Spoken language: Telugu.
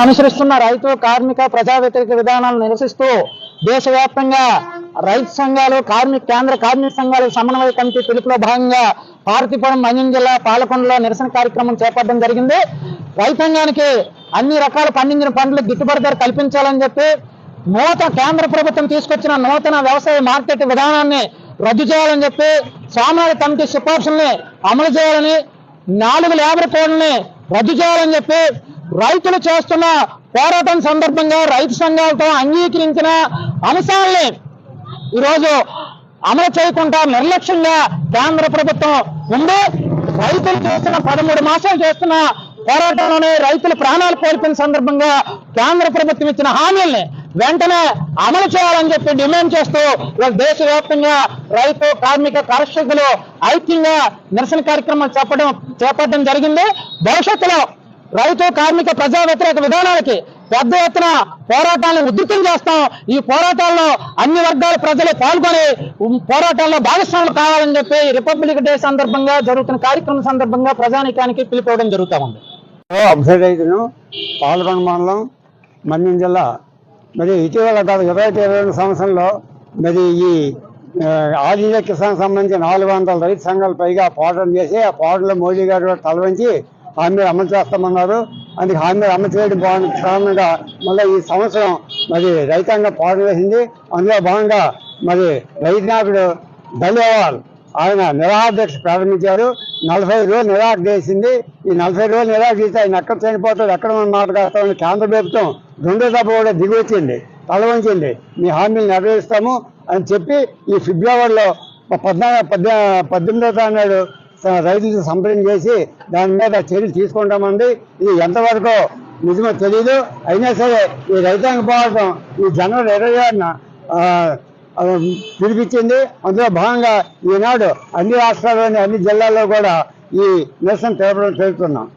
అనుసరిస్తున్న రైతు కార్మిక ప్రజా వ్యతిరేక విధానాలను నిరసిస్తూ దేశవ్యాప్తంగా రైతు సంఘాలు కార్మిక కేంద్ర కార్మిక సంఘాల సమన్వయ కమిటీ పిలుపులో భాగంగా పార్వతీపురం మంజం జిల్లా పాలకొండలో నిరసన కార్యక్రమం చేపట్టడం జరిగింది. రైతాంగానికి అన్ని రకాల పండించిన పంటలు గిట్టుబాటు ధర కల్పించాలని చెప్పి నూతన కేంద్ర ప్రభుత్వం తీసుకొచ్చిన నూతన వ్యవసాయ మార్కెట్ విధానాన్ని రద్దు చేయాలని చెప్పి స్వామినాథ కమిటీ సిఫార్సుల్ని అమలు చేయాలని నాలుగు లేబర్ కోడ్ని రద్దు చేయాలని చెప్పి రైతులు చేస్తున్న పోరాటం సందర్భంగా రైతు సంఘాలతో అంగీకరించిన అంశాలని ఈరోజు అమలు చేయకుండా నిర్లక్ష్యంగా కేంద్ర ప్రభుత్వం ఉంది రైతులు చేస్తున్న పదమూడు మాసాలు చేస్తున్న పోరాటంలోనే రైతుల ప్రాణాలు కోల్పోయిన సందర్భంగా కేంద్ర ప్రభుత్వం ఇచ్చిన హామీల్ని వెంటనే అమలు చేయాలని చెప్పి డిమాండ్ చేస్తూ ఇవాళ దేశవ్యాప్తంగా రైతు కార్మిక కర్షకులు ఐక్యంగా నిరసన కార్యక్రమాలు చెప్పడం చేపట్టడం జరిగింది. భవిష్యత్తులో రైతు కార్మిక ప్రజా వ్యతిరేక విధానాలకి పెద్ద ఎత్తున పోరాటాలను ఉధృతం చేస్తాం. ఈ పోరాటాల్లో అన్ని వర్గాల ప్రజలు పాల్గొని పోరాటాల్లో భాగస్వాములు కావాలని చెప్పి రిపబ్లిక్ డే సందర్భంగా జరుగుతున్న కార్యక్రమం సందర్భంగా ప్రజానికానికి పిలిపోవడం జరుగుతా ఉంది అప్సైడ్ రైతును పాల్గొండ మండలం మన్యం జిల్లా. మరి ఇటీవల గత ఇరవై ఇరవై సంవత్సరంలో మరి ఈ ఆ, కిసాన్ సంబంధించి నాలుగు వందల రైతు సంఘాలు పైగా పోరాటం చేసి ఆ పోరాటంలో మోడీ గారు తలవంచి హామీ అమలు చేస్తామన్నారు. అందుకు హామీ అమలు చేయడం బాగుంది. కారణంగా మళ్ళీ ఈ సంవత్సరం మరి రైతాంగం పాల్గొనేసింది అందులో భాగంగా మరి రైతు నాయకుడు దళివాల్ ఆయన నిరాహారదీక్ష ప్రారంభించారు. నలభై రోజులు నిరాహార చేసింది. ఈ నలభై రోజులు నిరాహార చేసి ఆయన ఎక్కడ చనిపోతాడు ఎక్కడ మనం మాట్లాడతామని కేంద్ర ప్రభుత్వం రెండో దఫా కూడా దిగి వచ్చింది తల మీ హామీలు నెరవేరుస్తాము అని చెప్పి ఈ ఫిబ్రవరిలో పద్నాలుగు పద్దెనిమిదో తారీఖు స- రైతులతో చేసి దాని మీద చర్యలు తీసుకుంటామండి. ఇది ఎంతవరకు నిజమో తెలియదు అయినా సరే ఈ రైతాంగ పోరాటం ఈ జనవరి ఇరవై ఆరున పిలిపించింది. అందులో భాగంగా ఈనాడు అన్ని రాష్ట్రాల్లోని అన్ని జిల్లాల్లో కూడా ఈ నిరసన తెలపడం జరుగుతున్నాం.